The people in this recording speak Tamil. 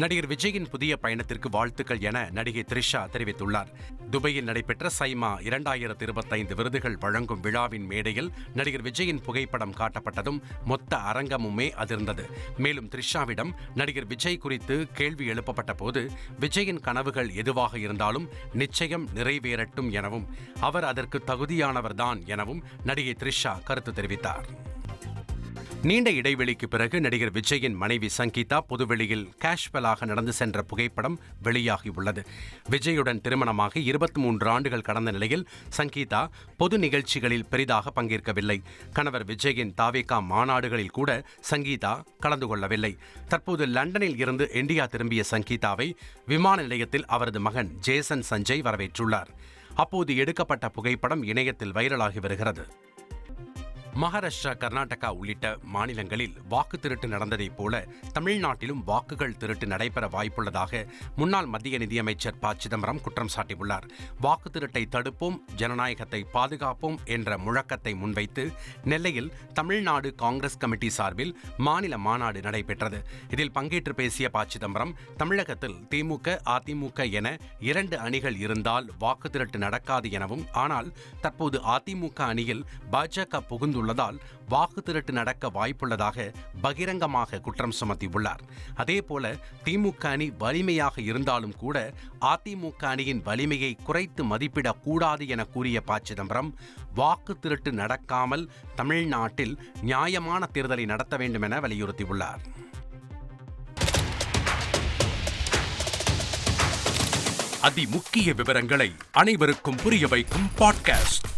நடிகர் விஜயின் புதிய பயணத்திற்கு வாழ்த்துக்கள் என நடிகை த்ரிஷா தெரிவித்துள்ளார். துபாயில் நடைபெற்ற சைமா இரண்டாயிரத்து இருபத்தைந்து விருதுகள் வழங்கும் விழாவின் மேடையில் நடிகர் விஜயின் புகைப்படம் காட்டப்பட்டதும் மொத்த அரங்கமுமே அதிர்ந்தது. மேலும் த்ரிஷாவிடம் நடிகர் விஜய் குறித்து கேள்வி எழுப்பப்பட்ட போது விஜயின் கனவுகள் எதுவாக இருந்தாலும் நிச்சயம் நிறைவேறட்டும் எனவும் அவர் அதற்கு தகுதியானவர்தான் எனவும் நடிகை த்ரிஷா கருத்து தெரிவித்தார். நீண்ட இடைவெளிக்கு பிறகு நடிகர் விஜயின் மனைவி சங்கீதா பொதுவெளியில் கேஷ்வலாக நடந்து சென்ற புகைப்படம் வெளியாகியுள்ளது. விஜயுடன் திருமணமாக இருபத்தி மூன்று ஆண்டுகள் கடந்த நிலையில் சங்கீதா பொது நிகழ்ச்சிகளில் பெரிதாக பங்கேற்கவில்லை. கணவர் விஜயின் தாவேகா மாநாடுகளில் கூட சங்கீதா கலந்து கொள்ளவில்லை. தற்போது லண்டனில் இருந்து இந்தியா திரும்பிய சங்கீதாவை விமான நிலையத்தில் அவரது மகன் ஜேசன் சஞ்சய் வரவேற்றுள்ளார். அப்போது எடுக்கப்பட்ட புகைப்படம் இணையத்தில் வைரலாகி வருகிறது. மகாராஷ்டிரா கர்நாடகா உள்ளிட்ட மாநிலங்களில் வாக்கு திருட்டு நடந்ததைப் போல தமிழ்நாட்டிலும் வாக்குகள் திருட்டு நடைபெற வாய்ப்புள்ளதாக முன்னாள் மத்திய நிதியமைச்சர் ப. சிதம்பரம் குற்றம் சாட்டியுள்ளார். வாக்கு திருட்டை தடுப்போம் ஜனநாயகத்தை பாதுகாப்போம் என்ற முழக்கத்தை முன்வைத்து நெல்லையில் தமிழ்நாடு காங்கிரஸ் கமிட்டி சார்பில் மாநில மாநாடு நடைபெற்றது. இதில் பங்கேற்று பேசிய ப. சிதம்பரம் தமிழகத்தில் திமுக அதிமுக என இரண்டு அணிகள் இருந்தால் வாக்கு திருட்டு நடக்காது எனவும் ஆனால் தற்போது அதிமுக அணியில் பாஜக புகுந்துள்ள உள்ளதால் வாக்கு திருட்டு நடக்க வாய்ப்புள்ளதாக பகிரங்கமாக குற்றம் சுமத்தியுள்ளார். அதேபோல திமுக அணி வலிமையாக இருந்தாலும் கூட அதிமுக அணியின் வலிமையை குறைத்து மதிப்பிடக்கூடாது என கூறிய ப சிதம்பரம் வாக்கு திருட்டு நடக்காமல் தமிழ்நாட்டில் நியாயமான தேர்தலை நடத்த வேண்டும் என வலியுறுத்தியுள்ளார். அதிமுக்கிய விவரங்களை அனைவருக்கும் புரிய வைக்கும் பாட்காஸ்ட்.